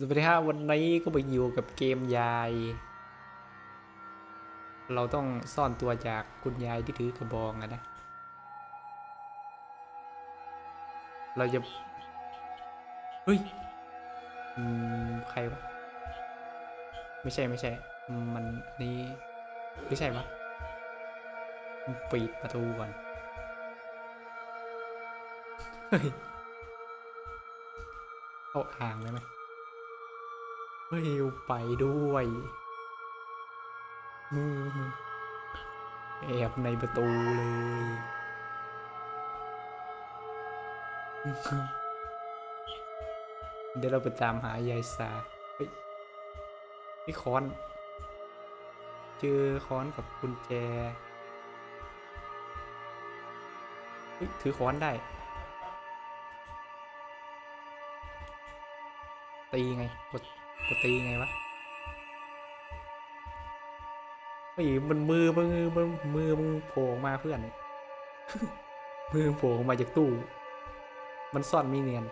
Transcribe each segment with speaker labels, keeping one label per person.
Speaker 1: สวัสดีครับวันนี้ก็ไปอยู่กับเกมยาย เราต้องซ่อนตัวจากคุณยายที่ถือกระบองนะ เราจะ เฮ้ยอืมใครวะ ไม่ใช่ไม่ใช่ มันนนี้ไม่ใช่ปะปิดประตูก่อน เฮ้ย เข้าอ่างได้ไหม เฮ้ยไปด้วยแอบในประตูเลย เดี๋ยวเราไปตามหายายสาเฮ้ยนี่ค้อน เจอค้อนกับกุญแจเฮ้ยถือค้อนได้ ตีไงกด กดตีไงวะเฮ้มันมือมือมือมือมึงโผล่มาเพื่อน มือโผล่มาจากตู้ มันซ่อนไม่เนียน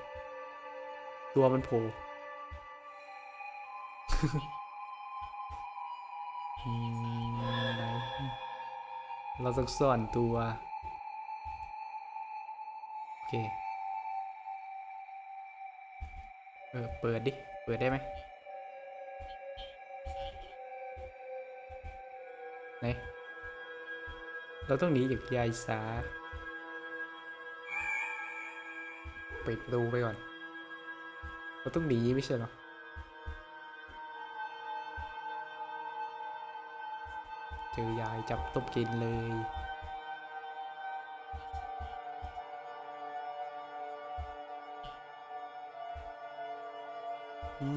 Speaker 1: ตัวมันโผล่เราต้องซ่อนตัว โอเค เออ เปิดดิ เปิดได้ไหม ไหนเราต้องหนีจากยายสาปิดประตูไปก่อน เราต้องหนีไม่ใช่หรอเจอยายจับต้มกินเลย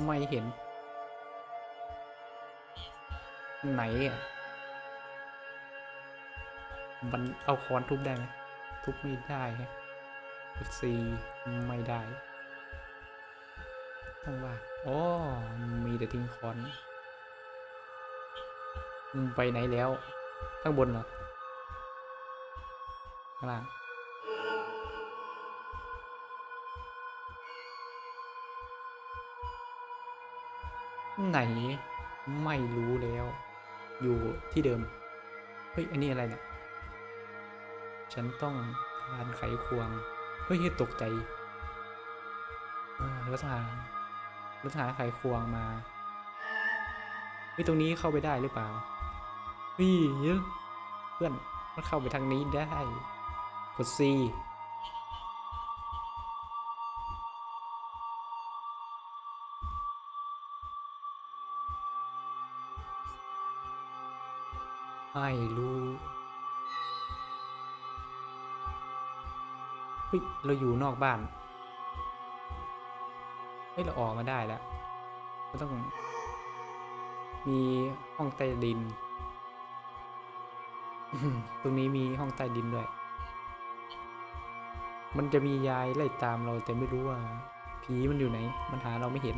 Speaker 1: ไม่เห็น ไหนอะ มันเอาค้อนทุบได้ไหมทุบไม่ได้ฮะซีไม่ได้ต้องว่าอ๋อมีแต่ทิ้งค้อนไปไหนแล้ว ข้างบนเหรอ ข้างล่างไหน ไม่รู้แล้ว อยู่ที่เดิม เฮ้ย อันนี้อะไรเนี่ย ฉันต้องทานไขควง เฮ้ยตกใจเออแล้วหาแล้วหาไขควงมาเฮ้ยตรงนี้เข้าไปได้หรือเปล่าเฮ้ยเยอะเพื่อนมันเข้าไปทางนี้ได้ กด C ไม่รู้ เฮ้ยเราอยู่นอกบ้าน เฮ้ย เราออกมาได้แล้วเราต้อง มีห้องใต้ดิน ตรงนี้มีห้องใต้ดินด้วย มันจะมียายไล่ตามเราแต่ไม่รู้ว่า ผีมันอยู่ไหน มันหาเราไม่เห็น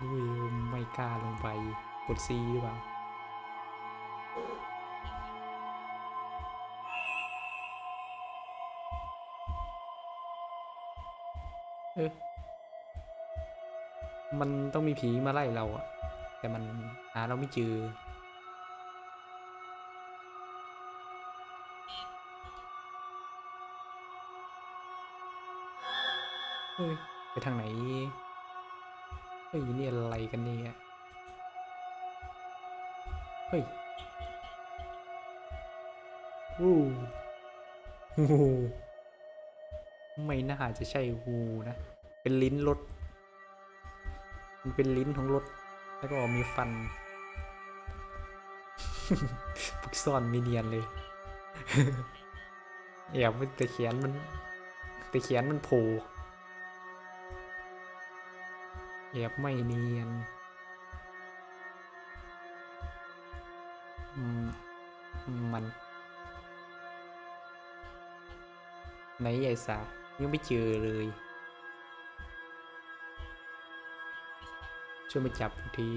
Speaker 1: อุ้ยไม่กล้าลงไปกดซีหรือเปล่า เออ มันต้องมีผีมาไล่เราอะแต่มันหาเราไม่เจอเฮ้ยไปทางไหน เฮ้ยนี่อะไรกันเนี่ยเฮ้ยวู้ฮู ไม่น่าจะใช่ฮูนะ เป็นลิ้นรถ มันเป็นลิ้นของรถ แล้วก็มีฟันฝึกซ่อนมีเนียนเลยแอบมันแต่แขนมันแต่แขนมันโผล่แอบไม่เนียนมมัน ไหนใหญ่สาว ยังไม่เจอเลย ช่วยมาจับที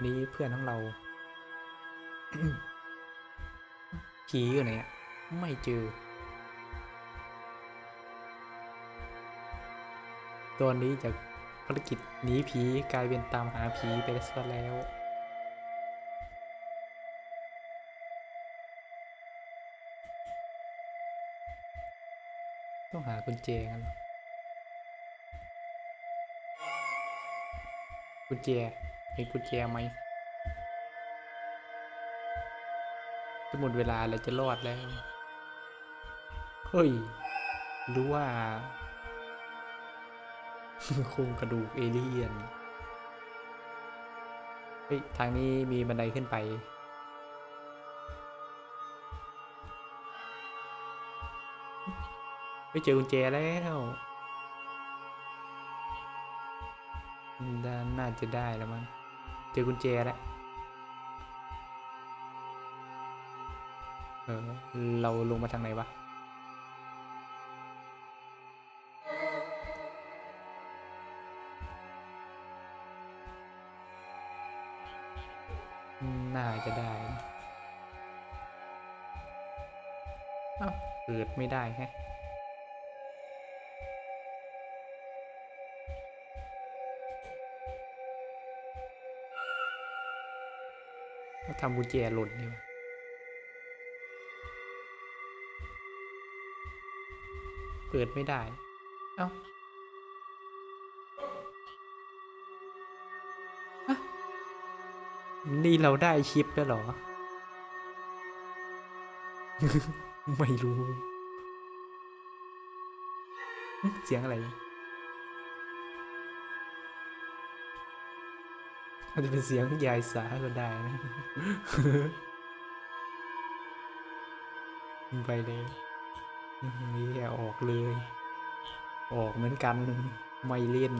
Speaker 1: นนี้เพื่อนของเราผีอยู่ไหนอะไม่เจอ ตอนนี้จากภารกิจหนีผีกลายเป็นตามหาผีไปซะแล้ว ต้องหากุญแจกันกุญแจเห็นกุญแจไหมจะหมดเวลาแล้วจะรอดแล้ว เฮ้ยรือว่าโครงกระดูกเอเลี่ยน เฮ้ย ทางนี้มีบันไดขึ้นไป ไม่เจอกุญแจแล้วนน่าจะได้แล้วมั้งเจอกุญแจแล้วเออเราลงมาทางไหนวะน่าจะได้เอ้าเปิดไม่ได้แฮะ ทำกุญแจหล่นนี่วะเปิดไม่ได้ เอ้าฮะนี่เราได้ชิปแล้วเหรอ ไม่รู้หึเสียงอะไร อาจจะเป็นเสียงยายสาก็ได้นะไปเลยนี่ออกเลย ออกเหมือนกันไม่เล่น